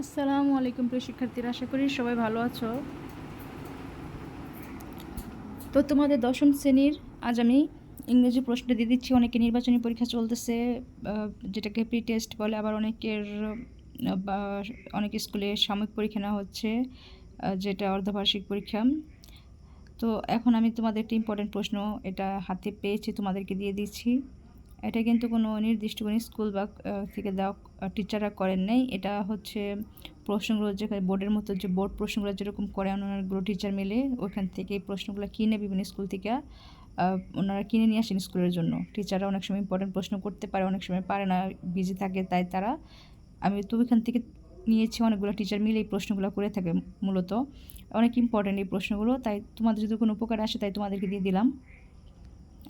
আসসালামু আলাইকুম প্রিয় শিক্ষার্থীরা, আশা করি সবাই ভালো আছো। তো তোমাদের দশম শ্রেণির আজ আমি ইংরেজি প্রশ্ন দিয়ে দিচ্ছি। অনেকে নির্বাচনী পরীক্ষা চলতেছে যেটাকে প্রি টেস্ট বলে, আবার অনেকের বা অনেক স্কুলে সাময়িক পরীক্ষা নেওয়া হচ্ছে যেটা অর্ধবার্ষিক পরীক্ষা। তো এখন আমি তোমাদের একটি ইম্পর্টেন্ট প্রশ্ন এটা হাতে পেয়েছি, তোমাদেরকে দিয়ে দিচ্ছি। এটা কিন্তু কোনো নির্দিষ্ট কোনো স্কুল বা থেকে দেওয়া টিচাররা করেন নাই। এটা হচ্ছে প্রশ্নগুলো যেখানে বোর্ডের মতো যে বোর্ড প্রশ্নগুলো যেরকম করে অন্যান্যগুলো টিচার মিলে ওখান থেকে এই প্রশ্নগুলো কিনে বিভিন্ন স্কুল থেকে ওনারা কিনে নিয়ে আসেন স্কুলের জন্য। টিচাররা অনেক সময় ইম্পর্টেন্ট প্রশ্ন করতে পারে, অনেক সময় পারে না বিজি থাকে তাই তারা, আমি তো ওইখান থেকে নিয়েছি অনেকগুলো টিচার মিলে এই প্রশ্নগুলো করে থাকে মূলত। অনেক ইম্পর্টেন্ট এই প্রশ্নগুলো, তাই তোমাদের যদি কোনো উপকার আসে তাই তোমাদেরকে দিয়ে দিলাম।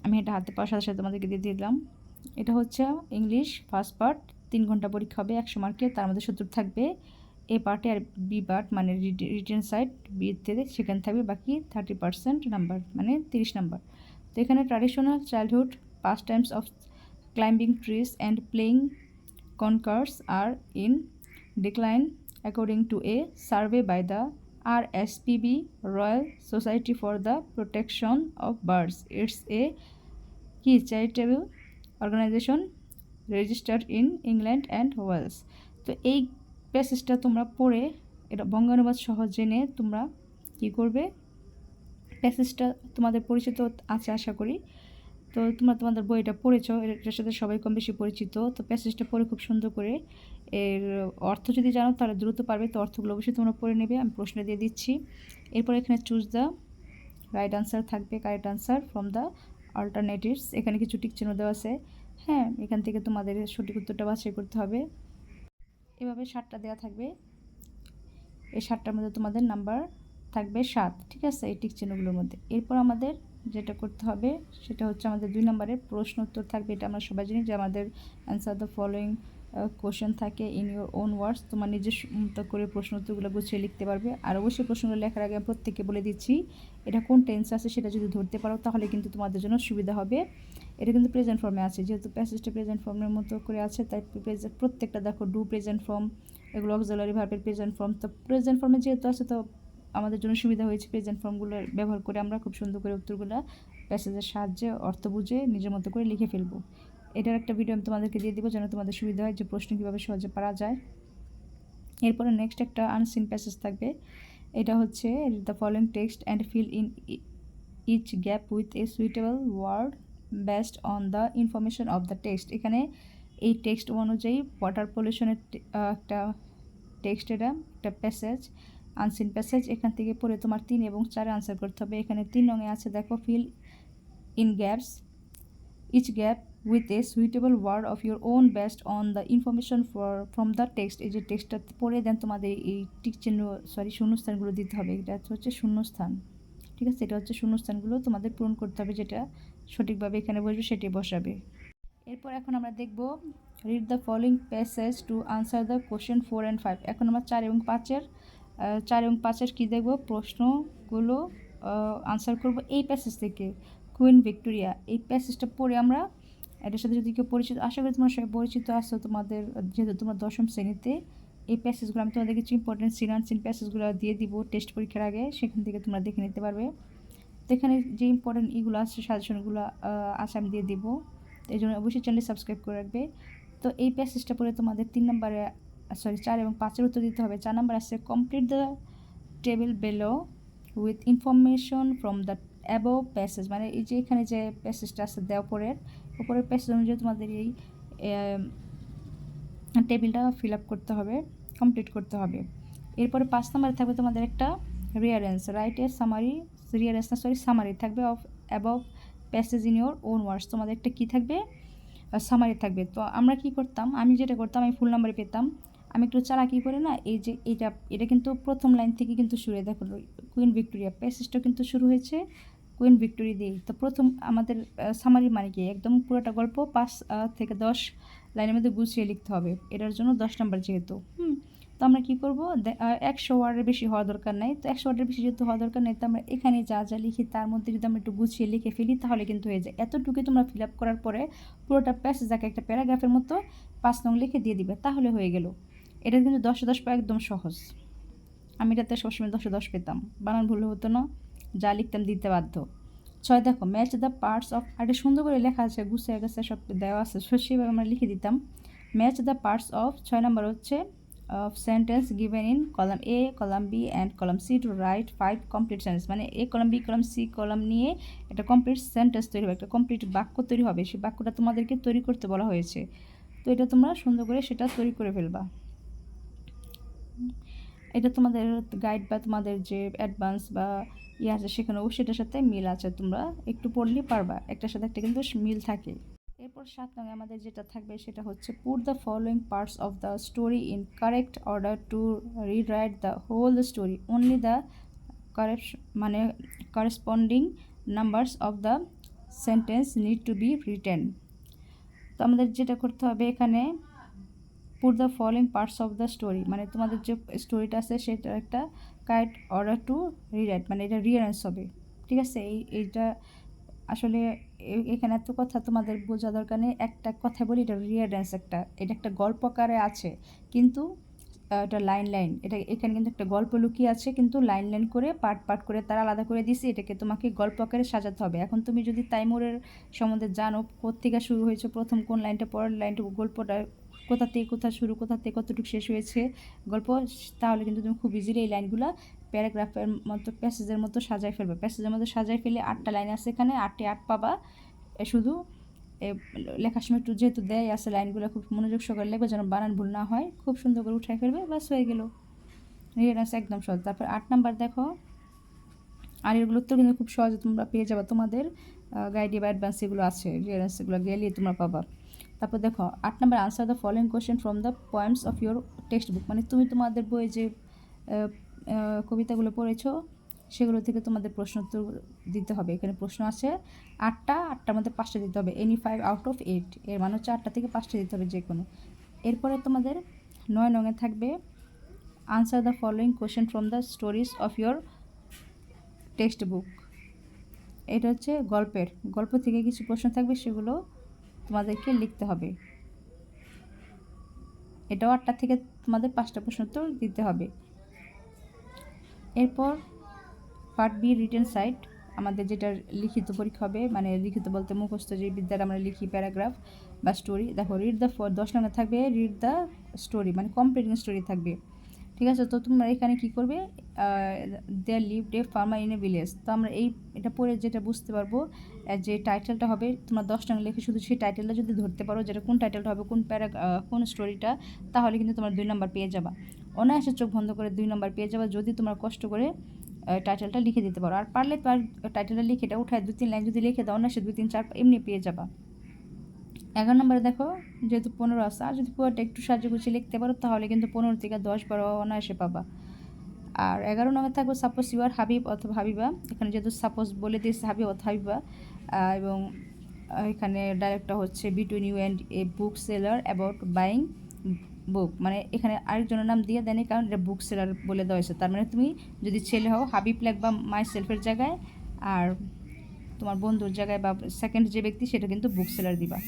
আমি এটা হাতে পাওয়ার সাথে সাথে তোমাদেরকে দিয়ে দিলাম। এটা হচ্ছে ইংলিশ ফার্স্ট পার্ট তিন ঘণ্টা পরীক্ষা হবে, একশো মার্কের তার মধ্যে সত্তর থাকবে। এ পার্টে আর বি পার্ট মানে রিটেন সাইড বিতে সেখানে থাকবে, বাকি থার্টি পার্সেন্ট নাম্বার মানে তিরিশ নাম্বার তো এখানে traditional childhood pastimes of climbing trees and playing conkers are in decline according to a survey by the R S P B Royal Society for the Protection of Birds it's a key charitable organisation registered in England and Wales তো এই প্যাসেজটা তোমরা পড়ে এটা বঙ্গানুবাদ সহ জেনে তোমরা কী করবে? প্যাসেজটা তোমাদের পরিচিত আছে আশা করি। তো তোমরা তোমাদের বইটা পড়েছো, এটার সাথে সবাই কম বেশি পরিচিত। তো প্যাসেজটা পড়ে খুব সুন্দর করে। এর অর্থ যদি জানো তাহলে দ্রুত পারবে। তো অর্থগুলো অবশ্যই তোমরা পড়ে নেবে, আমি প্রশ্ন দিয়ে দিচ্ছি। এরপর এখানে চুজ দ্য রাইট আনসার থাকবে correct answer from the alternatives এখানে কিছু টিক চিহ্ন দেওয়া আছে। হ্যাঁ এখান থেকে তোমাদের সঠিক উত্তরটা বাছাই করতে হবে। এভাবে সাতটা দেওয়া থাকবে। এই সাতটার মধ্যে তোমাদের নাম্বার থাকবে সাত, ঠিক আছে? এই টিক চিহ্নগুলোর মধ্যে। এরপর আমাদের যেটা করতে হবে, সেটা হচ্ছে আমাদের দুই নম্বরের প্রশ্ন উত্তর থাকবে। এটা আমরা সবাই জানি যে আমাদের অ্যান্সার দ্য ফলোয়িং কোশ্চেন থাকে ইন ইউর ওন ওয়ার্ডস তোমার নিজের মতো করে প্রশ্ন উত্তরগুলো গুছিয়ে লিখতে পারবে। আর অবশ্যই প্রশ্নগুলো লেখার আগে আমি প্রত্যেককে বলে দিচ্ছি, এটা কোন টেন্স আছে সেটা যদি ধরতে পারো, তাহলে কিন্তু তোমাদের জন্য সুবিধা হবে। এটা কিন্তু প্রেজেন্ট ফর্মে আছে, যেহেতু প্যাসেজটা প্রেজেন্ট ফর্মের মতো করে আছে, তাই present- প্রত্যেকটা দেখো ডু প্রেজেন্ট ফর্ম এগুলো অক্সিলারি ভার্বের প্রেজেন্ট ফর্ম তো প্রেজেন্ট ফর্মে যেহেতু আছে, তো আমাদের জন্য সুবিধা হয়েছে প্রেজেন্ট ফর্মগুলো ব্যবহার করে আমরা খুব সুন্দর করে উত্তরগুলো প্যাসেজের সাহায্যে, অর্থ বুঝে নিজের মতো করে লিখে ফেলব। এটার একটা ভিডিও আমি তোমাদেরকে দিয়ে দিব যেন তোমাদের সুবিধা হয় যে প্রশ্ন কীভাবে সহজে পারা যায়। এরপরে নেক্সট একটা আনসিন প্যাসেজ থাকবে। এটা হচ্ছে the following text and fill in each gap with a suitable word based on the information of the text এখানে এই টেক্সট অনুযায়ী ওয়াটার পলিউশনের একটা টেক্সট এটা, একটা প্যাসেজ আনসিন প্যাসেজ এখান থেকে পড়ে তোমার তিন এবং চারে আনসার করতে হবে। এখানে তিন রঙে আছে, দেখো fill in gaps each gap with a suitable word of your own best on the information for from the text এই যে টেক্সটটা পড়ে দেন তোমাদের এই টিক চিহ্ন সরি শূন্যস্থানগুলো দিতে হবে। এটা হচ্ছে শূন্যস্থান। ঠিক আছে? এটা হচ্ছে শূন্যস্থানগুলো তোমাদের পূরণ করতে হবে যেটা সঠিকভাবে এখানে বসবে সেটি বসাবে। এরপর এখন আমরা দেখব read the following passage to answer the question four and five এখন আমরা চার এবং পাঁচের চার এবং পাঁচের কী দেখব? প্রশ্নগুলো আনসার করব এই প্যাসেজ থেকে। কুইন ভিক্টোরিয়া এই প্যাসেজটা পড়ে আমরা এটার সাথে যদি কেউ পরিচিত, আশা করি তোমরা সবাই পরিচিত আছো। তোমাদের, যেহেতু তোমরা দশম শ্রেণীতে, এই প্যাসেজগুলো আমি তোমাদের কিছু ইম্পর্টেন্ট সিন প্যাসেজগুলো দিয়ে দিব টেস্ট পরীক্ষার আগে, সেখান থেকে তোমরা দেখে নিতে পারবে। তো এখানে যে ইম্পর্টেন্ট ইগুলো আছে সাজেশনগুলো আছে, আমি দিয়ে দিব। এই জন্য অবশ্যই চ্যানেল সাবস্ক্রাইব করে রাখবে। তো এই প্যাসেজটা পড়ে তোমাদের তিন নম্বরে সরি চার এবং পাঁচের উত্তর দিতে হবে। চার নম্বর আছে complete the table below with information from the above passage মানে এই যে এখানে যে প্যাসেজটা আছে, দেওয়া উপরের উপরের প্যাসেজ অনুযায়ী তোমাদের এই টেবিলটা ফিল আপ করতে হবে কমপ্লিট করতে হবে। এরপরে পাঁচ নম্বরে থাকবে তোমাদের একটা রিয়ারেন্স রাইট এর সামারি রিয়ারেন্স না সরি সামারি থাকবে of above passage in your own words তোমাদের একটা কী থাকবে? সামারি থাকবে। তো আমরা কি করতাম? আমি যেটা করতাম, আমি ফুল নাম্বারে পেতাম। আমি একটু চালাকি করে না, এই যে এটা এটা কিন্তু প্রথম লাইন থেকে কিন্তু শুরু হয়। দেখো কুইন ভিক্টোরিয়া প্যাসেজটা কিন্তু শুরু হয়েছে। কুইন ভিক্টোরি দিয়েই তো প্রথম আমাদের সামারি মানে কি? একদম পুরোটা গল্প পাঁচ থেকে দশ লাইনের মধ্যে গুছিয়ে লিখতে হবে। এটার জন্য দশ নাম্বার যেহেতু, হুম? তো আমরা কী করব? একশো ওয়ার্ডের বেশি হওয়া দরকার নাই। তো একশো ওয়ার্ডের বেশি যেহেতু হওয়া দরকার নেই, তো আমরা এখানে যা যা লিখি তার মধ্যে যদি আমরা একটু গুছিয়ে লিখে ফেলি, তাহলে কিন্তু হয়ে যায়। এতটুকু তোমরা ফিল আপ করার পরে পুরোটা প্যাসেজ যাকে একটা প্যারাগ্রাফের মতো পাঁচ নং লিখে দিয়ে দিবে, তাহলে হয়ে গেল। এটা কিন্তু দশে দশ পাওয়া একদম সহজ। আমি এটাতে সবসময় দশে দশ পেতাম। বানান ভুল হতো না। যা লিখতাম দিতে বাধ্য। ছয়, দেখো ম্যাচ দ্য পার্টস অফ আর সুন্দর করে লেখা আছে, গুছিয়ে গেছে, সব দেওয়া আছে so সেভাবে আমরা লিখে দিতাম। ম্যাচ দ্য পার্টস অফ ছয় নম্বর হচ্ছে of sentence given in column A column B and column C to write five complete sentence মানে A column B column C column নিয়ে একটা কমপ্লিট সেন্টেন্স তৈরি হবে, একটা কমপ্লিট বাক্য তৈরি হবে। সেই বাক্যটা তোমাদেরকে তৈরি করতে বলা হয়েছে। তো এটা তোমরা সুন্দর করে সেটা তৈরি করে ফেলবা। এটা তোমাদের গাইড বা তোমাদের যে অ্যাডভান্স বা ইয়ে আছে সেখানে সেটার সাথে মিল আছে, তোমরা একটু পড়লেই পারবা। একটার সাথে একটা কিন্তু মিল থাকে। এরপর সাত নয় আমাদের যেটা থাকবে সেটা হচ্ছে put the following parts of the story in correct order to read write the whole the story only the মানে corresponding numbers of the sentence need to be written তো আমাদের যেটা করতে হবে এখানে put the following parts of the story মানে তোমাদের যে স্টোরিটা আছে, সেটা একটা কাইট অর্ডার টু রিরাইট মানে এটা রিয়ারেন্স হবে। ঠিক আছে? এই, এইটা আসলে এখানে এত কথা তোমাদের বোঝা দরকার নেই। একটা কথা বলি, এটা রিয়ারেন্স একটা, এটা একটা গল্প আকারে আছে। কিন্তু এটা লাইন লাইন এটা এখানে কিন্তু একটা গল্প লুকিয়ে আছে, কিন্তু লাইন লাইন করে পার্ট পার্ট করে তারা আলাদা করে দিয়েছে এটাকে তোমাকে গল্প আকারে সাজাতে হবে। এখন তুমি যদি তাইমুরের সম্বন্ধে জানো কোথেকে শুরু হয়েছে, প্রথম কোন লাইনটা পরের লাইনটা গল্পটা কোথা থেকে কোথা শুরু কোথা থেকে কতটুকু শেষ হয়েছে গল্প, তাহলে কিন্তু তুমি খুব ইজিলি এই লাইনগুলো প্যারাগ্রাফের মতো, প্যাসেজের মতো সাজাই ফেলবে। প্যাসেজের মতো সাজাই ফেলে আটটা লাইন আছে এখানে আটটি আট পাবা। শুধু লেখার সময় একটু যেহেতু দেয় আছে লাইনগুলো, খুব মনোযোগ সহকারে লিখবে যেন বানান ভুল না হয়, খুব সুন্দর করে উঠাই ফেলবে, ব্যাস হয়ে গেল। রিয়ারেন্স একদম সহজ। তারপর আট নাম্বার দেখো। আর এগুলো তো কিন্তু খুব সহজে তোমরা পেয়ে যাবে। তোমাদের গাইডে বা অ্যাডভান্স এগুলো আছে। রিয়ারেন্স এগুলো গেলেই তোমরা পাবা। তারপর দেখো, আট number answer the following question from the points of your textbook মানে তুমি তোমাদের বইয়ে যে কবিতাগুলো পড়েছো, সেগুলো থেকে তোমাদের প্রশ্ন উত্তর দিতে হবে। এখানে প্রশ্ন আছে, আটটা, আটটার মধ্যে পাঁচটা দিতে হবে। Any five out of eight এর মানে হচ্ছে আটটা থেকে পাঁচটা দিতে হবে যে কোনো এরপরে তোমাদের নয় নঙে থাকবে answer the following question from the stories of your textbook এটা হচ্ছে গল্পের। গল্প থেকে কিছু প্রশ্ন থাকবে, সেগুলো তোমাদেরকে লিখতে হবে। এটাও আটটা থেকে তোমাদের পাঁচটা প্রশ্ন উত্তর দিতে হবে। এরপর পার্ট বি রিটেন সাইট আমাদের যেটা লিখিত পরীক্ষা হবে মানে লিখিত বলতে মুখস্থ যে বিদ্যার আমরা লিখি প্যারাগ্রাফ বা স্টোরি দেখো রিড দ্য দশ নম্বর থাকবে রিড দ্য স্টোরি মানে কমপ্লিটিং স্টোরি থাকবে। ঠিক আছে? তো তোমরা এখানে কি করবে? There live the farmer in a village তো আমরা এই, এটা পড়ে যেটা বুঝতে পারব যে টাইটেলটা হবে, তোমরা দশ টাকা লিখে শুধু সেই টাইটেলটা যদি ধরতে পারো, যেটা কোন টাইটেলটা হবে, কোন প্যারা কোন স্টোরিটা তাহলে কিন্তু তোমরা দুই নম্বর পেয়ে যাবা। অনায়াসে চোখ বন্ধ করে দুই নম্বর পেয়ে যাবা, যদি তোমরা কষ্ট করে টাইটেলটা লিখে দিতে পারো। আর পারলে তোমার টাইটেলটা লিখে এটা উঠায় দু তিন লাইন যদি লিখে দাও, অনায়াসে দুই তিন চার এমনি পেয়ে যাবা। এগারো নম্বরে দেখো, যেহেতু পনেরো আছে, আর যদি পুরোটা একটু সাহায্য গুছিয়ে লিখতে পারো, তাহলে কিন্তু পনেরো থেকে দশ বারো অনায়াসে পাবা। আর এগারো নম্বর থাকবে সাপোজ ইউ আর হাবিব অথবা হাবিবা। এখানে যেহেতু সাপোজ বলে দিয়েছে হাবিব অথবা হাবিবা এবং এখানে ডাইরেক্টটা হচ্ছে between you and a bookseller about buying book মানে এখানে আরেকজনের নাম দিয়ে দেয়নি, কারণ এটা বুক সেলার বলে দেওয়া হয়েছে। তার মানে তুমি যদি ছেলে হও হাবিব লিখবা মাই সেলফের জায়গায়, আর তোমার বন্ধুর জায়গায় বা সেকেন্ড যে ব্যক্তি, সেটা কিন্তু বুক সেলার দিবা।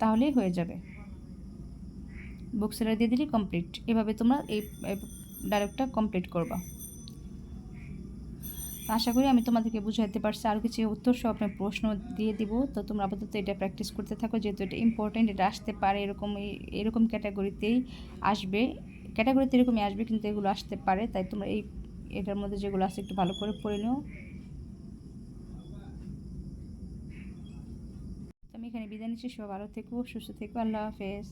তাহলেই হয়ে যাবে। বুক সেলার দিয়ে দিলেই কমপ্লিট এভাবে তোমরা এই ডাইরেক্টটা কমপ্লিট করবা। আশা করি আমি তোমাদেরকে বুঝাইতে পারছি। আর কিছু উত্তর সহ আপনার প্রশ্ন দিয়ে দিব। তো তোমরা আপাতত এটা প্র্যাকটিস করতে থাকো। যেহেতু এটা ইম্পর্টেন্ট এটা আসতে পারে এরকম এরকম ক্যাটাগরিতেই আসবে। ক্যাটাগরিতে এরকমই আসবে, কিন্তু এগুলো আসতে পারে। তাই তোমরা এই, এটার মধ্যে যেগুলো আছে একটু ভালো করে পড়ে নিও তো আমি এখানে বিদায় নিচ্ছি। সব ভালো থেকো সুস্থ থেকো। আল্লাহ হাফেজ।